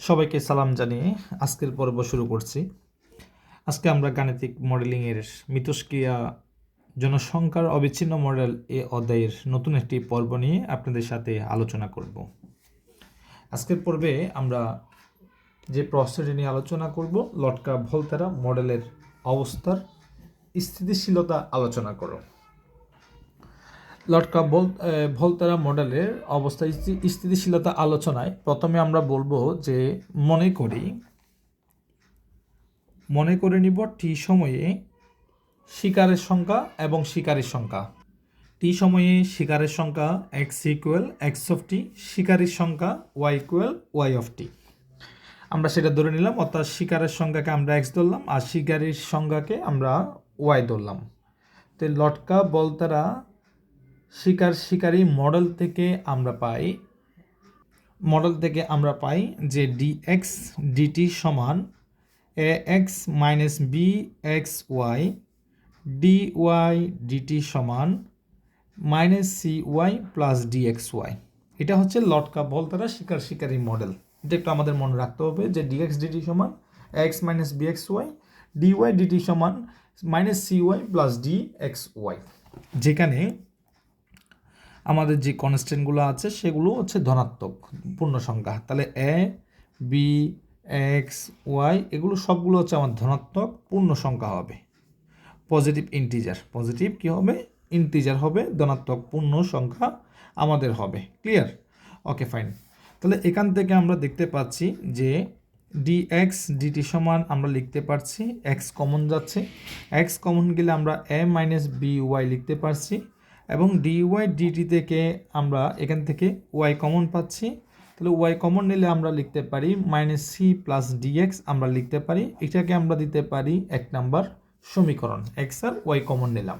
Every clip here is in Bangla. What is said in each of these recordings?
সবাইকে সালাম জানিয়ে আজকের পর্ব শুরু করছি। আজকে আমরা গাণিতিক মডেলিংয়ের মিতস্ক্রিয়া জনসংখ্যার অবিচ্ছিন্ন মডেল এ অধ্যায়ের নতুন একটি পর্ব নিয়ে আপনাদের সাথে আলোচনা করব। আজকের পর্বে আমরা যে প্রশ্নটি নিয়ে আলোচনা করব, লটকা ভলতারা মডেলের অবস্থার স্থিতিশীলতা আলোচনা করো। লটকা বল ভোলতারা মডেলের অবস্থা স্থিতিশীলতা আলোচনায় প্রথমে আমরা বলব যে মনে করি, মনে করে নিব টি সময়ে শিকারের সংখ্যা এবং শিকারের সংখ্যা। টি সময়ে শিকারের সংখ্যা x equal x of t শিকারের সংখ্যা y equal y of t আমরা সেটা ধরে নিলাম, অর্থাৎ শিকারের সংখ্যাকে আমরা এক্স ধরলাম, আর শিকারীর সংখ্যাকে আমরা ওয়াই ধরলাম। তো লটকা বলতারা শিকার শিকারী মডেল থেকে আমরা পাই, মডেল থেকে আমরা পাই যে ডি এক্স ডিটি সমান a x minus b x y d y dt সমান minus c y plus d x y এটা হচ্ছে লটকা বল তারা শিকার শিকারী মডেল। এটা একটু আমাদের মনে রাখতে হবে যে ডি এক্স ডিটি সমান x minus b x y d y dt সমান minus c y plus d x y যেখানে আমাদের যে কনস্ট্যান্টগুলো আছে, সেগুলো হচ্ছে ধনাত্মক, পূর্ণ সংখ্যা। তাহলে এ বি এক্স ওয়াই এগুলো সবগুলো হচ্ছে আমার ধনাত্মক, পূর্ণ সংখ্যা হবে। পজিটিভ ইন্টিজার পজিটিভ কী হবে? ইন্টিজার হবে, ধনাত্মক, পূর্ণ সংখ্যা আমাদের হবে। ক্লিয়ার ওকে ফাইন তাহলে এখান থেকে আমরা দেখতে পাচ্ছি যে ডি এক্স ডিটি সমান আমরা লিখতে পারছি এক্স কমন যাচ্ছে। এক্স কমন গেলে আমরা এ মাইনাস বি ওয়াই লিখতে পারছি। এবং ডি ওয়াই ডিটি থেকে আমরা এখান থেকে ওয়াই কমন পাচ্ছি। তাহলে ওয়াই কমন নিলে আমরা লিখতে পারি মাইনাস সি প্লাস ডিএক্স আমরা লিখতে পারি। এটাকে আমরা দিতে পারি এক নাম্বার সমীকরণ। এক্স আর ওয়াই কমন নিলাম।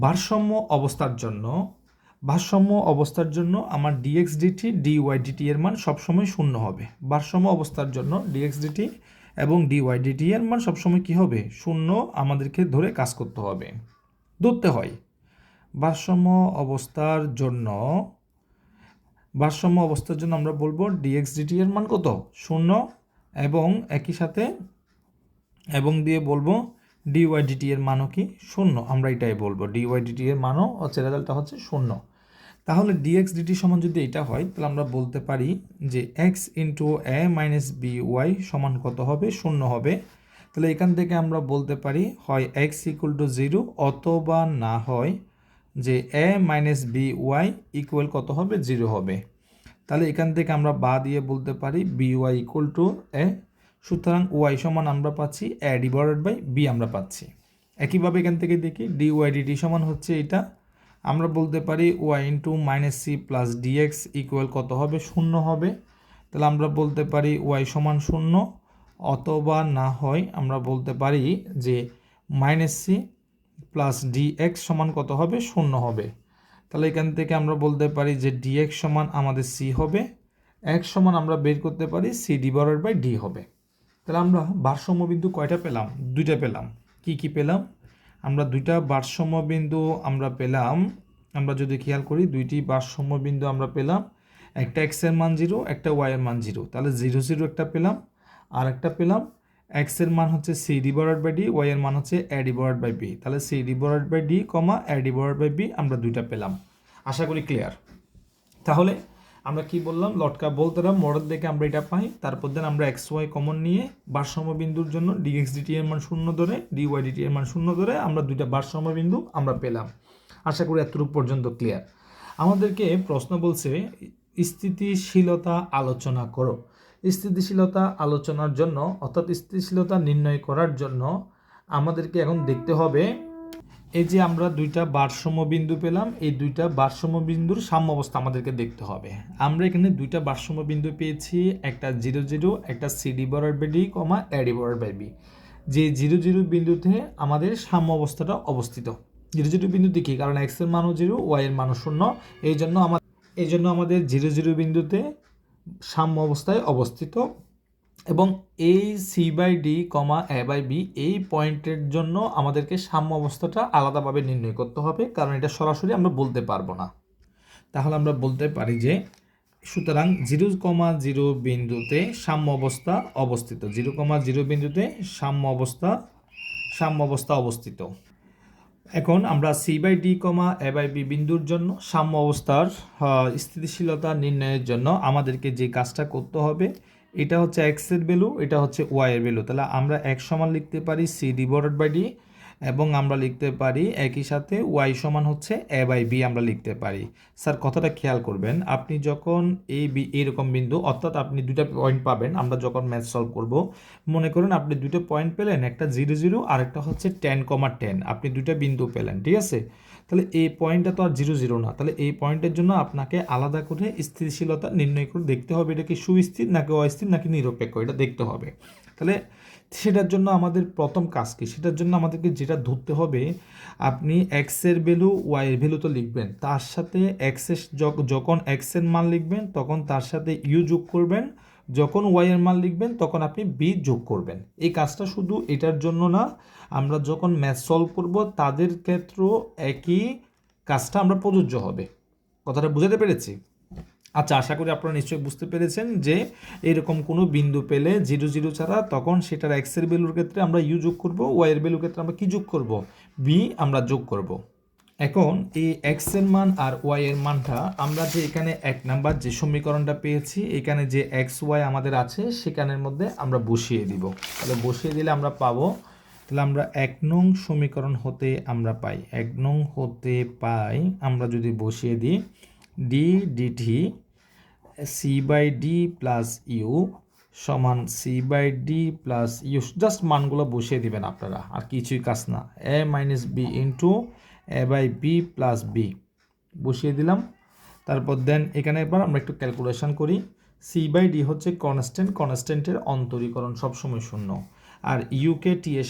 ভারসাম্য অবস্থার জন্য, ভারসাম্য অবস্থার জন্য আমার ডিএক্স ডিটি ডিওয়াই ডিটি এর মান সবসময় শূন্য হবে। ভারসাম্য অবস্থার জন্য ডিএক্স ডিটি এবং ডিওয়াই ডিটি এর মান সবসময় কী হবে? শূন্য আমাদেরকে ধরে কাজ করতে হবে। ধরতে হয়। ভারসাম্য অবস্থার জন্য, ভারসাম্য অবস্থার জন্য আমরা বলব ডিএক্স ডিটি এর মান কত? শূন্য এবং একই সাথে, এবং দিয়ে বলব ডিওয়াই ডিটি এর মানও কি? শূন্য। আমরা এটাই বলব ডিওয়াই ডিটি এর মানও হচ্ছে রেজাল্টটা হচ্ছে শূন্য। তাহলে ডিএক্স ডিটি সমান যদি এটা হয়, তাহলে আমরা বলতে পারি যে x into a minus b y সমান কত হবে? শূন্য হবে। তাহলে এখান থেকে আমরা বলতে পারি হয় এক্স ইকুয়াল টু জিরো অথবা না হয় যে a minus b y equal কত হবে? জিরো হবে। তাহলে এখান থেকে আমরা বা দিয়ে বলতে পারি b y equal to a সুতরাং ওয়াই সমান আমরা পাচ্ছি এ ডিভাইডেড বাই বি আমরা পাচ্ছি। একইভাবে এখান থেকে দেখি ডি ওয়াই ডিটি সমান হচ্ছে এটা। আমরা বলতে পারি y into minus c plus dx equal কত হবে? শূন্য হবে। তাহলে আমরা বলতে পারি ওয়াই সমান শূন্য। অথবা না হয় আমরা বলতে পারি যে মাইনাস সি প্লাস ডিএক্স সমান কত হবে? শূন্য হবে। তাহলে এখান থেকে আমরা বলতে পারি যে ডিএক্স সমান আমাদের সি হবে। এক্স সমান আমরা বের করতে পারি c d divided by d হবে। তাহলে আমরা ভারসাম্য বিন্দু কয়টা পেলাম? দুইটা পেলাম। কি কি পেলাম? আমরা দুইটা ভারসাম্য বিন্দু আমরা পেলাম, আমরা যদি খেয়াল করি, দুইটি ভারসাম্য বিন্দু আমরা পেলাম, একটা এক্সের মান জিরো একটা ওয়াই মান জিরো তাহলে জিরো জিরো একটা পেলাম আর একটা পেলাম এক্সের মান হচ্ছে c divided by d y এর মান হচ্ছে এ বাই বি তাহলে c divided by d comma a by b আমরা দুইটা পেলাম। আশা করি ক্লিয়ার তাহলে আমরা কি বললাম? লটকা বলতারা মডেল দেখে আমরা এটা পাই, তারপর দেন আমরা এক্স ওয়াই কমন নিয়ে ভারসাম্য বিন্দুর জন্য ডিএক্স ডিটি এর মান শূন্য ধরে ডিওয়াই ডিটি এর মান শূন্য ধরে আমরা দুইটা ভারসাম্য বিন্দু আমরা পেলাম। আশা করি এতটুকু পর্যন্ত ক্লিয়ার আমাদেরকে প্রশ্ন বলছে, স্থিতিশীলতা আলোচনা করো। স্থিতিশীলতা আলোচনার জন্য অর্থাৎ স্থিতিশীলতা নির্ণয় করার জন্য আমাদেরকে এখন দেখতে হবে এই যে আমরা দুইটা ভারসাম্য বিন্দু পেলাম, এই দুইটা ভারসাম্য বিন্দুর সাম্য অবস্থা আমাদেরকে দেখতে হবে। আমরা এখানে দুইটা ভারসাম্য বিন্দু পেয়েছি, একটা জিরো জিরো, একটা সিডি বরার বাই ডি, কমা এডি বরার বাই বি। যে জিরো জিরো বিন্দুতে আমাদের সাম্য অবস্থাটা অবস্থিত। জিরো জিরো বিন্দুতে কি? কারণ এক্সের মানও জিরো, ওয়াই এর মানও শূন্য। এই জন্য আমার এই জন্য আমাদের জিরো জিরো বিন্দুতে সাম্য অবস্থায় অবস্থিত এবং এই c by d comma a by b এই পয়েন্টের জন্য আমাদেরকে সাম্য অবস্থাটা আলাদাভাবে নির্ণয় করতে হবে, কারণ এটা সরাসরি আমরা বলতে পারব না। তাহলে আমরা বলতে পারি যে, সুতরাং জিরো কমা জিরো বিন্দুতে সাম্য অবস্থা অবস্থিত। জিরো কমা জিরো বিন্দুতে সাম্য অবস্থা সাম্য অবস্থা অবস্থিত। এখন আমরা c by d comma a by b বিন্দুর জন্য সাম্য অবস্থার স্থিতিশীলতা নির্ণয়ের জন্য আমাদেরকে যে কাজটা করতে হবে, এটা হচ্ছে এক্সের ভ্যালু এটা হচ্ছে ওয়াই এর ভ্যালু তাহলে আমরা এক সমান লিখতে পারি c d divided by d এবং আমরা লিখতে পারি একই সাথে ওয়াই সমান হচ্ছে এ বাই বি আমরা লিখতে পারি। স্যার, কথাটা খেয়াল করবেন, আপনি যখন এই বি এরকম বিন্দু, অর্থাৎ আপনি দুটা পয়েন্ট পাবেন, আমরা যখন ম্যাথ সলভ করব, মনে করুন আপনি দুটো পয়েন্ট পেলেন, একটা জিরো জিরো আর একটা হচ্ছে টেন কমা টেন আপনি দুটা বিন্দু পেলেন, ঠিক আছে? তাহলে এই পয়েন্টটা তো আর জিরো জিরো না, তাহলে এই পয়েন্টের জন্য আপনাকে আলাদা করে স্থিতিশীলতা নির্ণয় করে দেখতে হবে, এটা কি সুস্থির নাকি অস্থির নাকি নিরপেক্ষ, এটা দেখতে হবে। তাহলে সেটার জন্য আমাদের প্রথম কাজ কি? সেটার জন্য আমাদেরকে যেটা ধরতে হবে, আপনি এক্সের ভ্যালু ওয়াইয়ের ভ্যালু তো লিখবেন। তার সাথে এক্সের যখন এক্সের মান লিখবেন, তখন তার সাথে ইউ যোগ করবেন। যখন ওয়াইয়ের মান লিখবেন, তখন আপনি বি যোগ করবেন। এই কাজটা শুধু এটার জন্য না, আমরা যখন ম্যাথ সলভ করব, তাদের ক্ষেত্রেও একই কাজটা আমরা প্রযোজ্য হবে। কথাটা বুঝাতে পেরেছি? আচ্ছা আশা করি আপনারা নিশ্চয়ই বুঝতে পেরেছেন যে এরকম কোনো বিন্দু পেলে জিরো জিরো ছাড়া তখন সেটার এক্সের ভ্যালুর ক্ষেত্রে আমরা ইউ যোগ করব ওয়াইয়ের ভ্যালুর ক্ষেত্রে আমরা কি যোগ করব? বি আমরা যোগ করব। এখন এই এক্সের মান আর ওয়াই এর মানটা আমরা যে এখানে এক নাম্বার যে সমীকরণটা পেয়েছি, এখানে যে এক্স ওয়াই আমাদের আছে, সেখানের মধ্যে আমরা বসিয়ে দিব। তাহলে বসিয়ে দিলে আমরা পাবো, তাহলে আমরা এক নং সমীকরণ হতে আমরা পাই। এক নং হতে পাই, আমরা যদি বসিয়ে দিই d dt c by d plus u সমান c by d plus u just মানগুলো বসিয়ে দিবেন আপনারা, আর কিছুই কাজ না। A minus b into a by b plus b বসিয়ে দিলাম। তারপর দেন এখানে এবার আমরা একটু ক্যালকুলেশন করি। সি বাই ডি হচ্ছে কনস্ট্যান্ট কনস্ট্যান্টের অন্তরীকরণ সবসময় শূন্য। আর ইউকে টি এর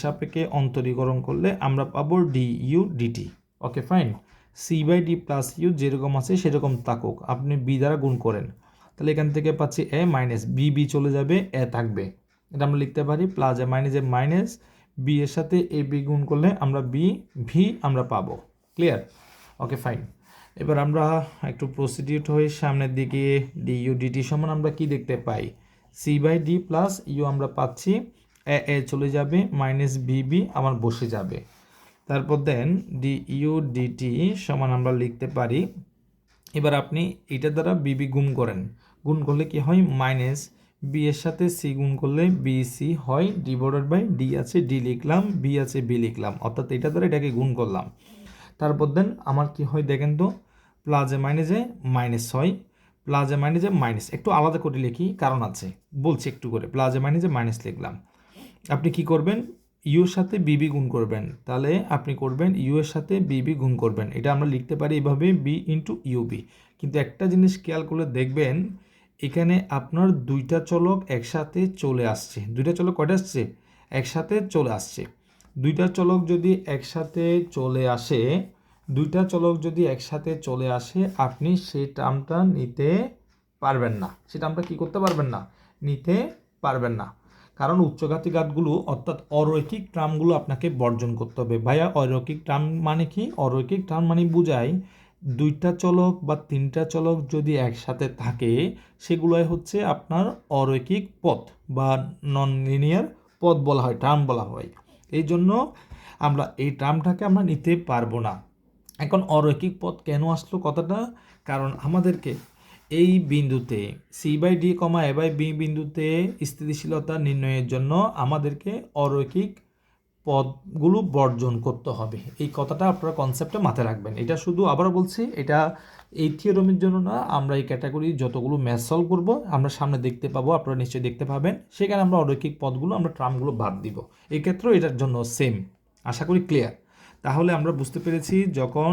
অন্তরীকরণ করলে আমরা পাবো d u dt okay fine c by d plus u যেরকম আছে সেরকম থাকুক। আপনি বি দ্বারা গুণ করেন। তাহলে এখান থেকে পাচ্ছি এ মাইনাস বি বি চলে যাবে এ থাকবে। এটা আমরা লিখতে পারি plus a minus a minus b এর সাথে এ বি গুণ করলে আমরা বি ভি আমরা পাবো। ক্লিয়ার ওকে ফাইন এবার আমরা একটু প্রসিডিউট হয়ে সামনের দিকে ডি ইউ ডিটি সমান আমরা কি দেখতে পাই? C by d plus u আমরা পাচ্ছি এ এ চলে যাবে মাইনাস বি বি আমার বসে যাবে। তারপর দেন ডি ইউ ডিটি সমান আমরা লিখতে পারি। এবার আপনি এটার দ্বারা বিবি গুণ করেন। গুণ করলে কি হয়? মাইনাস বি এর সাথে সি গুণ করলে বি সি হয়। ডিভাইডেড বাই ডি আছে ডি লিখলাম বি আছে বি লিখলাম। অর্থাৎ এটা দ্বারা এটাকে গুণ করলাম। তারপর দেন আমার কি হয় দেখেন তো? প্লাজে মাইনাসে মাইনাস হয়। প্লাজে মাইনাসে মাইনাস একটু আলাদা করে লিখি, কারণ আছে। বলছি একটু করে। প্লাজে মাইনাসে মাইনাস লিখলাম। আপনি কি করবেন? ইউর সাথে বিবি গুণ করবেন। তাহলে আপনি করবেন ইউ এর সাথে বিবি গুণ করবেন। এটা আমরা লিখতে পারি এভাবে, বি ইন্টু ইউবি। কিন্তু একটা জিনিস খেয়াল করলে দেখবেন, এখানে আপনার দুইটা চলক একসাথে চলে আসছে। দুইটা চলক কয়টা আসছে? একসাথে চলে আসছে। দুইটা চলক যদি একসাথে চলে আসে, দুইটা চলক যদি একসাথে চলে আসে, আপনি সেই টার্মটা নিতে পারবেন না। সেই টার্মটা কী করতে পারবেন না? নিতে পারবেন না। কারণ উচ্চঘাতী ঘাতগুলো অর্থাৎ অরৈখিক ট্রামগুলো আপনাকে বর্জন করতে হবে। ভাইয়া, অরৈখিক ট্রাম মানে কি? অরৈখিক ট্রাম মানে বোঝায় দুইটা চলক বা তিনটা চলক যদি একসাথে থাকে, সেগুলোই হচ্ছে আপনার অরৈখিক পথ বা নন লিনিয়ার পথ বলা হয়, ট্রাম বলা হয়। এই জন্য আমরা এই ট্রামটাকে আমরা নিতে পারব না। এখন অরৈখিক পথ কেন আসলো কথাটা? কারণ আমাদেরকে এই বিন্দুতে c by d comma a by b বিন্দুতে স্থিতিশীলতা নির্ণয়ের জন্য আমাদেরকে অরৈখিক পদগুলো বর্জন করতে হবে। এই কথাটা আপনারা কনসেপ্টে মাথায় রাখবেন। এটা শুধু আবার বলছি, এটা এই থিওরমের জন্য না, আমরা এই ক্যাটাগরি যতগুলো ম্যাথ সলভ করব, আমরা সামনে দেখতে পাবো, আপনারা নিশ্চয়ই দেখতে পাবেন। সেখানে আমরা অরৈখিক পদগুলো, আমরা ট্রামগুলো বাদ দিব। এক্ষেত্রেও এটার জন্য সেম আশা করি ক্লিয়ার তাহলে আমরা বুঝতে পেরেছি যখন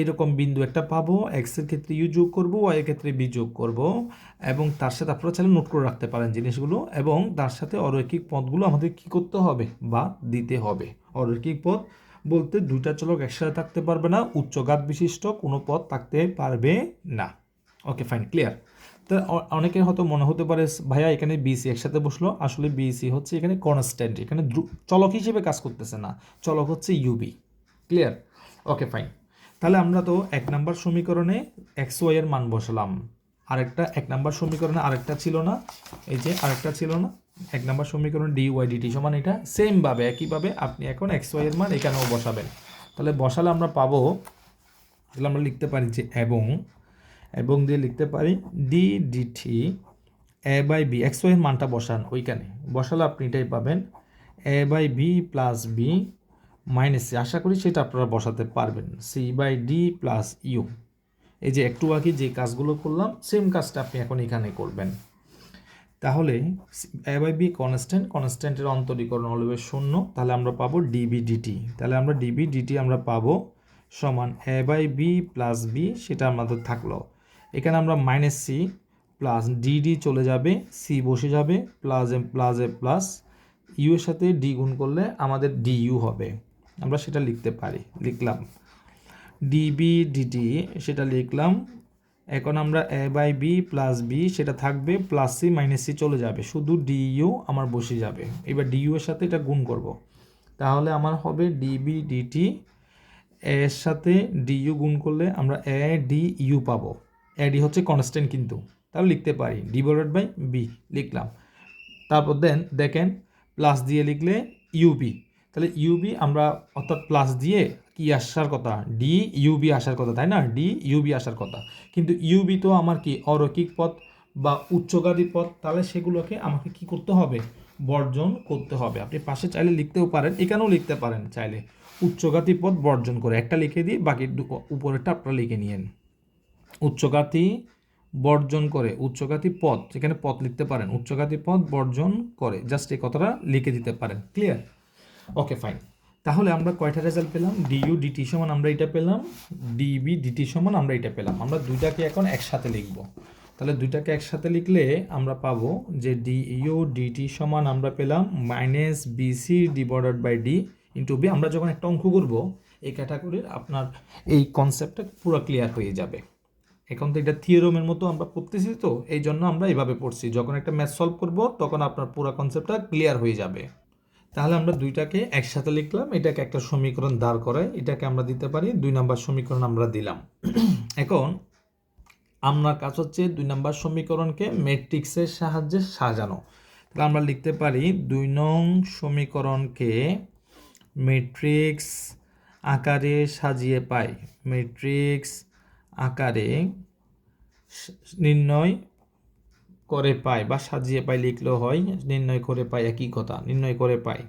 এরকম বিন্দু একটা পাবো এক্সের ক্ষেত্রে ইউ যোগ করব ওয়াই ক্ষেত্রে বি যোগ করব, এবং তার সাথে আপনারা চাইলে নোট করে রাখতে পারেন জিনিসগুলো, এবং তার সাথে অরৈখিক পদগুলো আমাদের কি করতে হবে বা দিতে হবে। অরৈখিক পদ বলতে দুইটা চলক একসাথে থাকতে পারবে না উচ্চঘাত বিশিষ্ট, কোনো পদ থাকতে পারবে না। ওকে ফাইন ক্লিয়ার তো অনেকের হয়তো মনে হতে পারে, ভাইয়া, এখানে বিসি একসাথে বসল। আসলে বিসি হচ্ছে এখানে কনস্ট্যান্ট এখানে চলক হিসেবে কাজ করতেছে না, চলক হচ্ছে ইউবি ক্লিয়ার ওকে ফাইন তাহলে আমরা তো এক নাম্বার সমীকরণে এক্স ওয়াই এর মান বসালাম। আরেকটা, এক নাম্বার সমীকরণে আরেকটা ছিল না। এই যে আরেকটা ছিল না। এক নাম্বার সমীকরণ ডি ওয়াই ডিটি সমান এটা। সেমভাবে একইভাবে আপনি এখন এক্স ওয়াই এর মান এখানেও বসাবেন। তাহলে বসালে আমরা পাবো, তাহলে আমরা লিখতে পারি যে এবং এবং দিয়ে লিখতে পারি d dt a by b x y এর মানটা বসান ওইখানে। বসালে আপনি এটাই পাবেন। A by b plus b minus c আশা করি সেটা আপনারা বসাতে পারবেন। C by d plus u এই যে একটু আগে যে কাজগুলো করলাম সেম কাজটা আপনি এখন এখানে করবেন। তাহলে এ বাই বি কনস্ট্যান্ট কনস্ট্যান্টের অন্তরীকরণ হলবে শূন্য, তাহলে আমরা পাবো ডিবি ডিটি তাহলে আমরা ডিবি ডিটি আমরা পাবো সমান a by b plus b সেটা আমাদের থাকল। এখানে আমরা মাইনাস সি প্লাস ডিডি চলে যাবে সি বসে যাবে plus m plus a plus u এর সাথে ডি গুণ করলে আমাদের ডি ইউ হবে। আমরা সেটা লিখতে পারি, লিখলাম। ডিবি ডিটি সেটা লিখলাম। এখন আমরা a by b plus b সেটা থাকবে প্লাস সি মাইনাস সি চলে যাবে। শুধু ডিইউ আমার বসে যাবে। এবার ডিইউ এর সাথে এটা গুণ করব। তাহলে আমার হবে ডিবি ডিটি এর সাথে ডিইউ গুণ করলে আমরা এ ডি ইউ পাবো ডি হচ্ছে কনস্ট্যান্ট কিন্তু। তাহলে লিখতে পারি ডিভাইডেড বাই বি লিখলাম। তারপর দেন দেখেন প্লাস দিয়ে লিখলে ইউবি তাহলে ইউবি আমরা অর্থাৎ প্লাস দিয়ে কি আসার কথা? ডি ইউবি আসার কথা, তাই না? ডি ইউবি আসার কথা। কিন্তু ইউবি তো আমার কি? অরৈখিক পথ বা উচ্চগাদী পথ, তাহলে সেগুলোকে আমাকে কি করতে হবে? বর্জন করতে হবে। আপনি পাশে চাইলে লিখতেও পারেন, এখানেও লিখতে পারেন চাইলে। উচ্চগাতি পথ বর্জন করে, একটা লিখে দিয়ে বাকি উপরেরটা আপনারা লিখে নিয়েন। উচ্চগাতি বর্জন করে, উচ্চগাতি পথ, এখানে পথ লিখতে পারেন। উচ্চগাতি পথ বর্জন করে, জাস্ট এই কথাটা লিখে দিতে পারেন ক্লিয়ার ওকে ফাইন তাহলে আমরা কয়টা রেজাল্ট পেলাম? ডিইউ ডিটি সমান আমরা এটা পেলাম। ডিবি ডিটি সমান আমরা এটা পেলাম। আমরা দুইটাকে এখন একসাথে লিখব। তাহলে দুইটাকে একসাথে লিখলে আমরা পাবো যে ডিইউ ডিটি সমান আমরা পেলাম minus bc divided by d into b আমরা যখন একটা অঙ্ক করব, এই ক্যাটাগরির আপনার এই কনসেপ্টটা পুরো ক্লিয়ার হয়ে যাবে। এখন তো এটা থিওরমের মতো আমরা পড়তেছি তো, এই জন্য আমরা এইভাবে পড়ছি। যখন একটা ম্যাথ সলভ করব, তখন আপনার পুরো কনসেপ্টটা ক্লিয়ার হয়ে যাবে। তাহলে আমরা দুইটাকে একসাথে লিখলাম, এটাকে একটা সমীকরণ দাঁড় করে এটাকে আমরা দিতে পারি, দুই নাম্বার সমীকরণ আমরা দিলাম। এখন আপনার কাজ হচ্ছে দুই নাম্বার সমীকরণকে ম্যাট্রিক্সের সাহায্যে সাজানো। তাহলে আমরা লিখতে পারি, দুই নং সমীকরণকে ম্যাট্রিক্স আকারে সাজিয়ে পাই। ম্যাট্রিক্স আকারে নির্ণয় করে পায় বা সাজিয়ে পাই লিখলেও হয়, নির্ণয় করে পাই একই কথা, নির্ণয় করে পায়।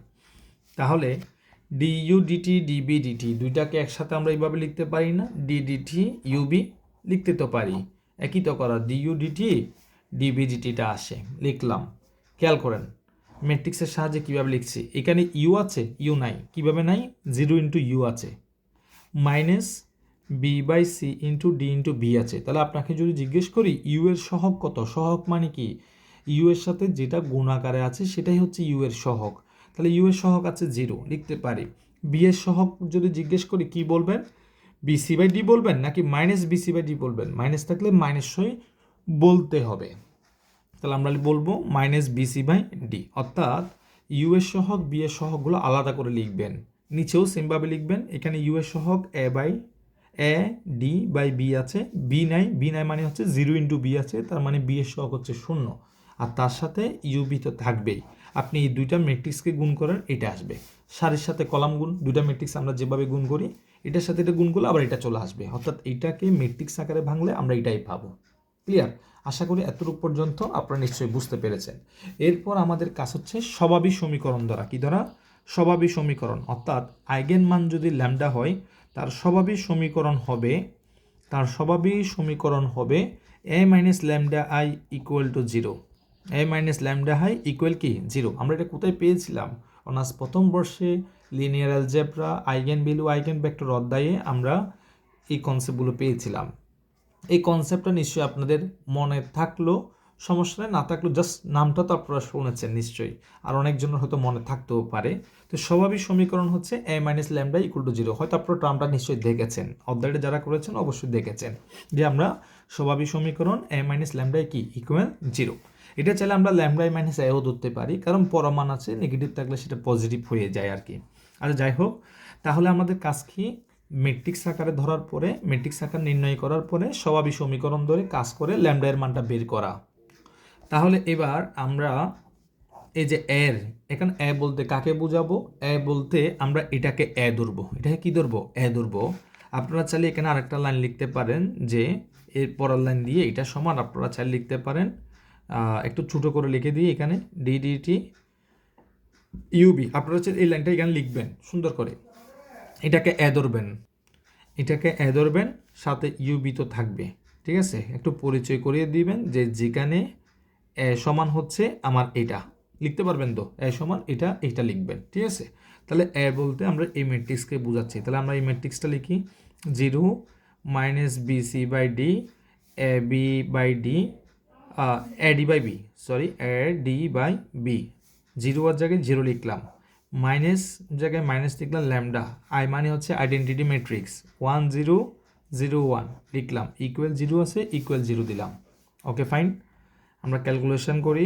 তাহলে ডিইউ ডিটি ডিবি ডিটি দুইটাকে একসাথে আমরা এইভাবে লিখতে পারি না? ডি ডিটি ইউবি লিখতে তো পারি। একই তো করা ডিইউ ডিটি ডিবি ডিটিটা আসে, লিখলাম। খেয়াল করেন, ম্যাট্রিক্সের সাহায্যে কীভাবে লিখছি? এখানে ইউ আছে ইউ নাই। কীভাবে নাই? জিরো ইন্টু ইউ আছে। Minus b by c into d into b আছে। তাহলে আপনাকে যদি জিজ্ঞেস করি ইউ এর সহগ কত? সহগ মানে কি? ইউ এর সাথে যেটা গুণ আকারে আছে, সেটাই হচ্ছে ইউ এর সহগ। তাহলে ইউ এর সহগ আছে জিরো লিখতে পারি। বি এর সহগ যদি জিজ্ঞেস করি, কি বলবেন? বিসি বাই ডি বলবেন, নাকি মাইনাস বিসি বাই ডি বলবেন? মাইনাস থাকলে মাইনাস মাইনাসই বলতে হবে। তাহলে আমরা বলব মাইনাস বিসি বাই ডি অর্থাৎ ইউ এর সহগ বি এর সহগগুলো আলাদা করে লিখবেন। নিচেও সেমভাবে লিখবেন। এখানে ইউ এর সহগ a by a d by b আছে বি নাই বি নাই মানে হচ্ছে জিরো ইন্টু বি আছে, তার মানে বি এর সহগ হচ্ছে শূন্য। আর তার সাথে ইউবি তো থাকবেই। আপনি এই দুইটা ম্যাট্রিক্সকে গুণ করেন, এটা আসবে। সারির সাথে কলাম গুণ, দুইটা ম্যাট্রিক্স আমরা যেভাবে গুণ করি, এটার সাথে এটা গুণ করলে আবার এটা চলে আসবে। অর্থাৎ এটাকে ম্যাট্রিক্স আকারে ভাঙলে আমরা এটাই পাবো। ক্লিয়ার আশা করি এতটুকু পর্যন্ত আপনারা নিশ্চয়ই বুঝতে পেরেছেন। এরপর আমাদের কাজ হচ্ছে স্বভাবিক সমীকরণ দ্বারা কি দ্বারা? স্বভাবিক সমীকরণ, অর্থাৎ আইগেন মান যদি ল্যামডা হয় তার স্বভাবিক সমীকরণ হবে, তার স্বভাবিক সমীকরণ হবে a minus lambda I equal to zero a minus lambda I equal কি? জিরো আমরা এটা কোথায় পেয়েছিলাম? অনার্স প্রথম বর্ষে linear algebra eigenvalue eigenvector অধ্যায়ে আমরা এই কনসেপ্টগুলো পেয়েছিলাম। এই কনসেপ্টটা নিশ্চয়ই আপনাদের মনে থাকল। সমস্যা নেই, না থাকলেও জাস্ট নামটা তো আপনারা শুনেছেন নিশ্চয়ই। আর অনেকজনের হয়তো মনে থাকতেও পারে। তো স্বাভাবিক সমীকরণ হচ্ছে a minus lambda equal to zero হয়তো আপনারা টার্মটা নিশ্চয়ই দেখেছেন। অধ্যায়টা যারা করেছেন অবশ্যই দেখেছেন। যে আমরা স্বাভাবিক সমীকরণ এ মাইনাস ল্যামডাই কি? ইকুয়াল জিরো এটা চাইলে আমরা ল্যামডাই মাইনাস এও ধরতে পারি, কারণ পরমান আছে নেগেটিভ থাকলে সেটা পজিটিভ হয়ে যায় আর কি আর যাই হোক, তাহলে আমাদের কাজ কি? মেট্রিক্স আকারে ধরার পরে মেট্রিক্স আকার নির্ণয় করার পরে স্বভাবিক সমীকরণ ধরে কাজ করে ল্যামডা এর মানটা বের করা। তাহলে এবার আমরা এই যে এর, এখানে এ বলতে কাকে বোঝাবো? এ বলতে আমরা এটাকে এ ধরবো। এটাকে কি ধরবো? এ ধরবো। আপনারা চাইলে এখানে আরেকটা লাইন লিখতে পারেন যে, এর পরের লাইন দিয়ে এটা সমান আপনারা চাইলে লিখতে পারেন। একটু ছোটো করে লিখে দিয়ে এখানে। ডিডিটি ইউবি আপনারা হচ্ছে এই লাইনটা এখানে লিখবেন, সুন্দর করে। এটাকে এ ধরবেন। এটাকে এ ধরবেন, সাথে ইউবি তো থাকবে। ঠিক আছে? একটু পরিচয় করিয়ে দিবেন যে যেখানে সমান হচ্ছে আমার এটা। লিখতে পারবেন তো? এ সমান এটা এটা লিখবেন, ঠিক আছে? তাহলে এ বলতে আমরা এই ম্যাট্রিক্সকে বোঝাচ্ছি। তাহলে আমরা এই ম্যাট্রিক্সটা লিখি। Zero minus b c by d a b by d a d by b sorry a d by b zero আর জায়গায় জিরো লিখলাম। মাইনাস জায়গায় মাইনাস লিখলাম ল্যামডা আই মানে হচ্ছে identity matrix one zero zero one লিখলাম। ইকুয়াল জিরো আছে ইকুয়াল জিরো দিলাম। ওকে ফাইন আমরা ক্যালকুলেশন করি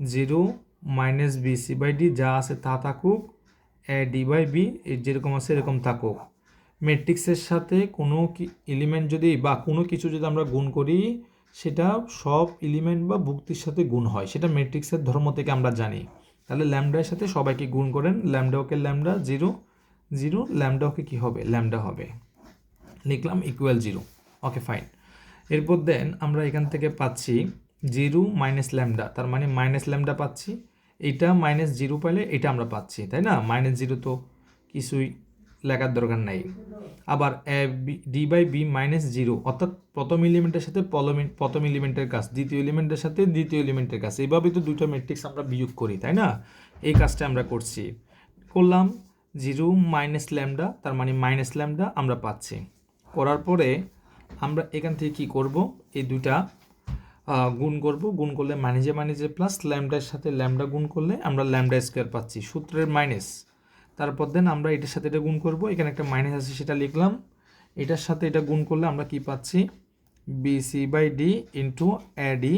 zero minus b c by d যা আছে তা থাকুক এ ডি বাই বি যেরকম আছে এরকম থাকুক। ম্যাট্রিক্সের সাথে কোনো এলিমেন্ট যদি বা কোনো কিছু যদি আমরা গুণ করি, সেটা সব এলিমেন্ট বা ভুক্তির সাথে গুণ হয়। সেটা ম্যাট্রিক্সের ধর্ম থেকে আমরা জানি। তাহলে ল্যামডার সাথে সবাইকে গুণ করেন lambda okay lambda zero zero lambda okay কী হবে? ল্যামডা হবে। লিখলাম ইকুয়াল জিরো ওকে ফাইন এরপর দেন আমরা এখান থেকে পাচ্ছি জিরো মাইনাস ল্যামডা তার মানে মাইনাস ল্যামডা পাচ্ছি। এইটা মাইনাস জিরো পাইলে এটা আমরা পাচ্ছি তাই না? মাইনাস জিরো তো কিছুই লেখার দরকার নাই। আবার a b d by b minus zero অর্থাৎ প্রথম এলিমেন্টের সাথে প্রথম এলিমেন্টের কাজ দ্বিতীয় এলিমেন্টের সাথে দ্বিতীয় এলিমেন্টের কাজ এইভাবেই তো দুটো ম্যাট্রিক্স আমরা বিয়োগ করি তাই না? এই কাজটা আমরা করছি। করলাম জিরো মাইনাস ল্যামডা তার মানে মাইনাস ল্যামডা আমরা পাচ্ছি। করার পরে আমরা এখান থেকে কি করব? এই আহ, গুণ করব, গুণ করলে মাইনাসে মাইনাসে প্লাস ল্যামডার সাথে ল্যামডা গুণ করলে আমরা ল্যামডা স্কোয়ার পাচ্ছি, সূত্রের মাইনাস তারপর দেন আমরা এটার সাথে এটা গুণ করব, এখানে একটা মাইনাস আছে সেটা লিখলাম। এটার সাথে এটা গুণ করলে আমরা কি পাচ্ছি? Bc by d into a d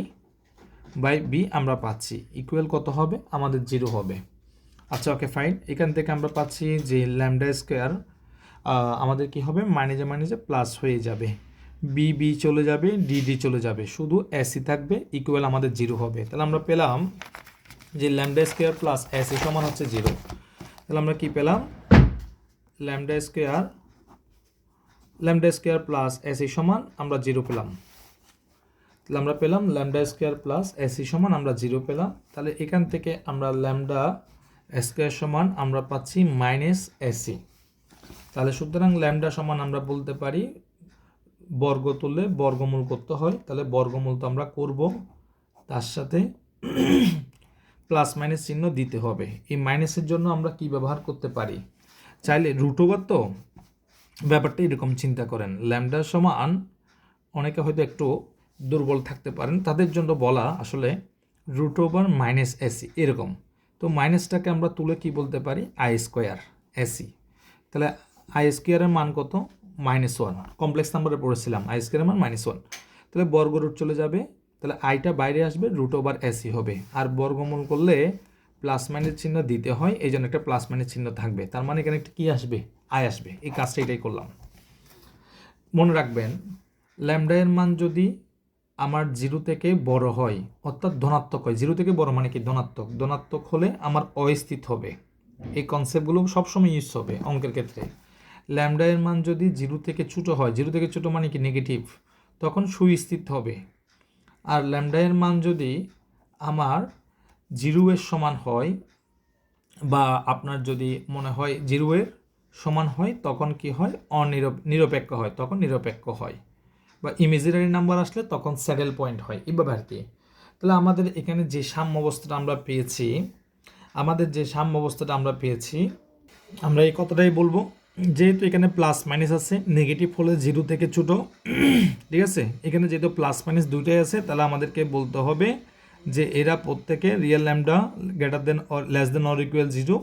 by b আমরা পাচ্ছি। ইকুয়াল কত হবে? আমাদের জিরো হবে। আচ্ছা ওকে ফাইন এখান থেকে আমরা পাচ্ছি যে ল্যামডা স্কোয়ার আমাদের কি হবে? মাইনাসে মাইনাসে প্লাস হয়ে যাবে। বি বি চলে যাবে ডি ডি চলে যাবে। শুধু এসি থাকবে ইকুয়াল আমাদের জিরো হবে। তাহলে আমরা পেলাম যে ল্যামডা স্কোয়ার প্লাস এসি সমান হচ্ছে জিরো তাহলে আমরা কি পেলাম? Lambda square lambda square plus ac সমান আমরা জিরো পেলাম। তাহলে আমরা পেলাম ল্যামডা স্কোয়ার প্লাস এসি সমান আমরা জিরো পেলাম। তাহলে এখান থেকে আমরা ল্যামডা স্কোয়ার সমান আমরা পাচ্ছি মাইনাস এসি তাহলে সুতরাং ল্যামডা সমান আমরা বলতে পারি বর্গ তুললে বর্গমূল করতে হয়। তাহলে বর্গমূল তো আমরা করব। তার সাথে প্লাস মাইনাস চিহ্ন দিতে হবে। এই মাইনাসের জন্য আমরা কি ব্যবহার করতে পারি? চাইলে রুট ওভার তো ব্যাপারটা এরকম চিন্তা করেন। ল্যামডা সমান অনেকে হয়তো একটু দুর্বল থাকতে পারেন। তাদের জন্য বলা আসলে রুট ওভার মাইনাস এসি এরকম। তো মাইনাসটাকে আমরা তুলে কি বলতে পারি? আই স্কোয়ার এসি তাহলে আই স্কোয়ারের মান কত? Minus one. কমপ্লেক্স নাম্বারে পড়েছিলাম আই স্কোয়ারের মান মাইনাস ওয়ান। তাহলে বর্গ রুট চলে যাবে, তাহলে আইটা বাইরে আসবে রুট ওভার এসি হবে। আর বর্গমূল করলে প্লাস মাইনাস চিহ্ন দিতে হয় এই জন্য একটা প্লাস মাইনাস চিহ্ন থাকবে। তার মানে এখানে একটা কী আসবে? আই আসবে। এই কাজটা এটাই করলাম। মনে রাখবেন ল্যামডা মান যদি আমার জিরো থেকে বড় হয়, অর্থাৎ ধনাত্মক হয় জিরো থেকে বড় মানে কি? ধনাত্মক। ধনাত্মক হলে আমার অস্থিত হবে। এই কনসেপ্টগুলো সবসময় ইউজ হবে অঙ্কের ক্ষেত্রে। ল্যামডা এর মান যদি জিরো থেকে ছোটো হয়, জিরো থেকে ছোটো মানে কি? নেগেটিভ তখন সুস্থিত হবে। আর ল্যামডা এর মান যদি আমার জিরো এর সমান হয় বা আপনার যদি মনে হয় জিরো এর সমান হয়, তখন কি হয়? অনিরপ, নিরপেক্ষ হয়। তখন নিরপেক্ষ হয়। বা ইমেজিনারি নাম্বার আসলে তখন স্যাডেল পয়েন্ট হয়। এভাবে আর কি। তাহলে আমাদের এখানে যে সাম্য অবস্থাটা আমরা পেয়েছি, আমাদের যে সাম্য অবস্থাটা আমরা পেয়েছি, আমরা এই কথাটাই বলব। যেহেতু এখানে প্লাস মাইনাস আছে নেগেটিভ হলে জিরো থেকে ছোটো। ঠিক আছে? এখানে যেহেতু প্লাস মাইনাস দুইটাই আছে, তাহলে আমাদেরকে বলতে হবে যে এরা প্রত্যেকে real lambda greater than or less than or equal zero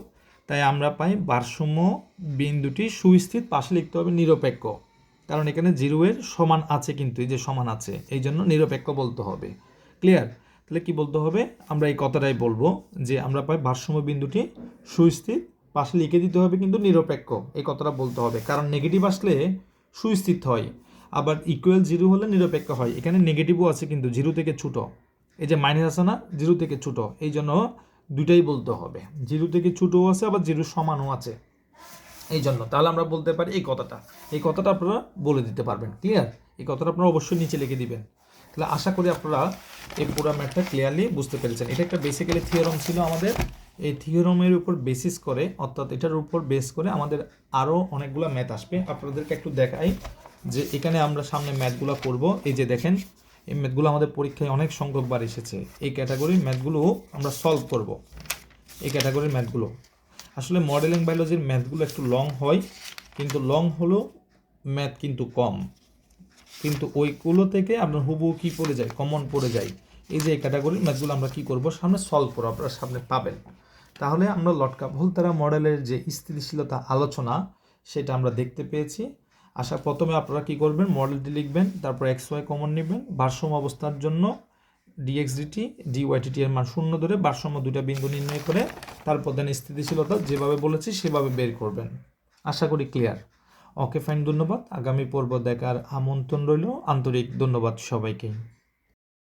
তাই আমরা পাই ভারসাম্য বিন্দুটি সুস্থিত পাশে লিখতে হবে নিরপেক্ষ। কারণ এখানে জিরো এর সমান আছে কিন্তু, এই যে সমান আছে, এই জন্য নিরপেক্ষ বলতে হবে। ক্লিয়ার তাহলে কি বলতে হবে? আমরা এই কথাটাই বলব যে আমরা পাই ভারসাম্য বিন্দুটি সুস্থিত পাশে লিখে দিতে হবে কিন্তু নিরপেক্ষ, এই কথাটা বলতে হবে। কারণ নেগেটিভ আসলে সুস্থিত হয়, আবার ইকুয়াল জিরো হলে নিরপেক্ষ হয়। এখানে নেগেটিভও আছে কিন্তু জিরো থেকে ছোটো। এই যে মাইনাস আছে না জিরো থেকে ছোটো। এই জন্য দুইটাই বলতে হবে। জিরো থেকে ছোটোও আছে, আবার জিরো সমানও আছে। এই জন্য তাহলে আমরা বলতে পারি এই কথাটা। এই কথাটা আপনারা বলে দিতে পারবেন ক্লিয়ার এই কথাটা আপনারা অবশ্যই নিচে লিখে দিবেন। তাহলে আশা করি আপনারা এই পুরো ম্যাথটা ক্লিয়ারলি বুঝতে পেরেছেন। এটা একটা বেসিক্যালি থিওরম ছিল আমাদের। এই থিওরমের উপর বেসিস করে, অর্থাৎ এটার উপর বেস করে আমাদের আরও অনেকগুলো ম্যাথ আসবে। আপনাদেরকে একটু দেখাই যে এখানে আমরা সামনে ম্যাথগুলো করব। এই যে দেখেন, এই ম্যাথগুলো আমাদের পরীক্ষায় অনেক সংখ্যক সংখ্যকবার এসেছে। এই ক্যাটাগরির ম্যাথগুলো আমরা সলভ করব। এই ক্যাটাগরির ম্যাথগুলো আসলে মডেলিং বায়োলজির ম্যাথগুলো একটু লং হয়, কিন্তু লং হলেও ম্যাথ কিন্তু কম। কিন্তু ওইগুলো থেকে আপনার হুবহু কি পড়ে যায় কমন পড়ে যায় এই যে ক্যাটাগরির ম্যাথগুলো আমরা কী করব? সামনে সলভ করব। আপনারা সামনে পাবেন। তাহলে আমরা লটকা ভুলতারা মডেলের যে স্থিতিশীলতা আলোচনা, সেটা আমরা দেখতে পেয়েছি। আশা, প্রথমে আপনারা কি করবেন? মডেলটি লিখবেন, তারপর এক্স ওয়াই কমন নেবেন। ভারসাম্য অবস্থার জন্য ডিএক্সডিটি ডিওয়াইটিটি এর মান শূন্য ধরে ভারসাম্য দুটা বিন্দু নির্ণয় করে তারপর দেন স্থিতিশীলতা যেভাবে বলেছি, সেভাবে বের করবেন। আশা করি ক্লিয়ার। ওকে, ফাইন, ধন্যবাদ। আগামী পর্ব দেখার আমন্ত্রণ রইল। আন্তরিক ধন্যবাদ সবাইকে।